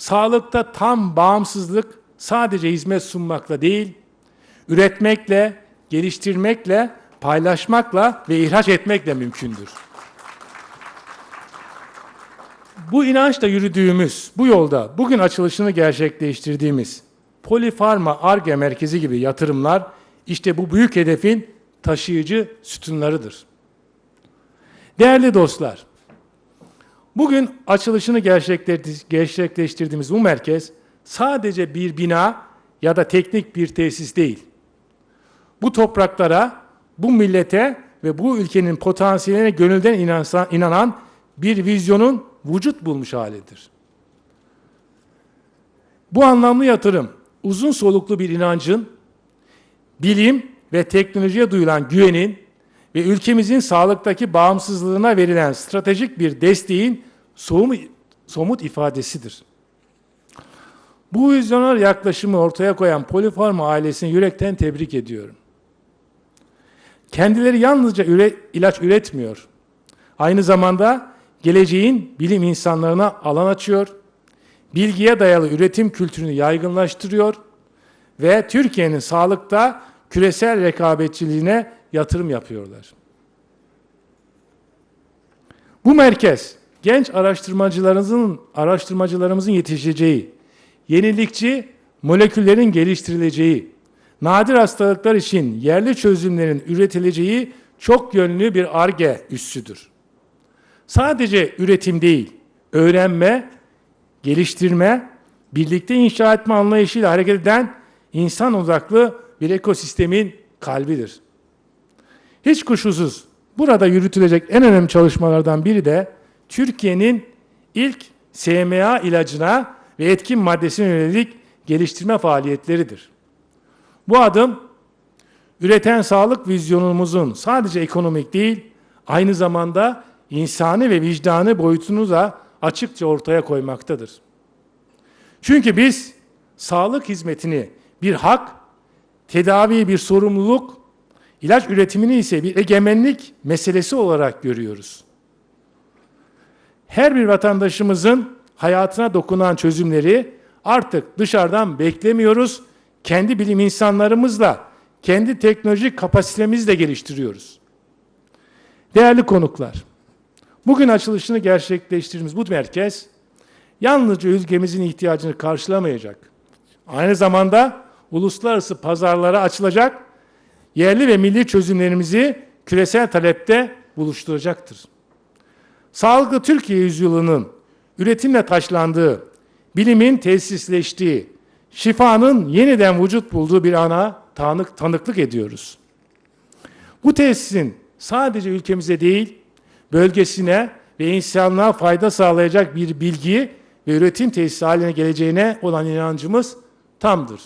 sağlıkta tam bağımsızlık sadece hizmet sunmakla değil, üretmekle, geliştirmekle, paylaşmakla ve ihraç etmekle mümkündür. Bu inançla yürüdüğümüz, bu yolda bugün açılışını gerçekleştirdiğimiz Polifarma ARGE merkezi gibi yatırımlar işte bu büyük hedefin taşıyıcı sütunlarıdır. Değerli dostlar, bugün açılışını gerçekleştir- gerçekleştirdiğimiz bu merkez sadece bir bina ya da teknik bir tesis değil. Bu topraklara, bu millete ve bu ülkenin potansiyeline gönülden inanan bir vizyonun vücut bulmuş halidir. Bu anlamlı yatırım, uzun soluklu bir inancın, bilim ve teknolojiye duyulan güvenin ve ülkemizin sağlıktaki bağımsızlığına verilen stratejik bir desteğin soğumu- somut ifadesidir. Bu vizyoner yaklaşımı ortaya koyan Polifarma ailesini yürekten tebrik ediyorum. Kendileri yalnızca üre- ilaç üretmiyor. Aynı zamanda geleceğin bilim insanlarına alan açıyor, bilgiye dayalı üretim kültürünü yaygınlaştırıyor ve Türkiye'nin sağlıkta küresel rekabetçiliğine yatırım yapıyorlar. Bu merkez genç araştırmacılarımızın araştırmacılarımızın yetişeceği, yenilikçi moleküllerin geliştirileceği, nadir hastalıklar için yerli çözümlerin üretileceği çok yönlü bir ARGE üssüdür. Sadece üretim değil, öğrenme, geliştirme, birlikte inşa etme anlayışıyla hareket eden insan odaklı bir ekosistemin kalbidir. Hiç kuşkusuz burada yürütülecek en önemli çalışmalardan biri de Türkiye'nin ilk SMA ilacına ve etkin maddesine yönelik geliştirme faaliyetleridir. Bu adım üreten sağlık vizyonumuzun sadece ekonomik değil, aynı zamanda insani ve vicdani boyutunu da açıkça ortaya koymaktadır. Çünkü biz sağlık hizmetini bir hak, tedaviyi bir sorumluluk, ilaç üretimini ise bir egemenlik meselesi olarak görüyoruz. Her bir vatandaşımızın hayatına dokunan çözümleri artık dışarıdan beklemiyoruz. Kendi bilim insanlarımızla, kendi teknolojik kapasitemizle geliştiriyoruz. Değerli konuklar, bugün açılışını gerçekleştirdiğimiz bu merkez yalnızca ülkemizin ihtiyacını karşılamayacak. Aynı zamanda uluslararası pazarlara açılacak, yerli ve milli çözümlerimizi küresel talepte buluşturacaktır. Sağlıklı Türkiye yüzyılının üretimle taşlandığı, bilimin tesisleştiği, şifanın yeniden vücut bulduğu bir ana tanık, tanıklık ediyoruz. Bu tesisin sadece ülkemize değil, bölgesine ve insanlığa fayda sağlayacak bir bilgi ve üretim tesisi haline geleceğine olan inancımız tamdır.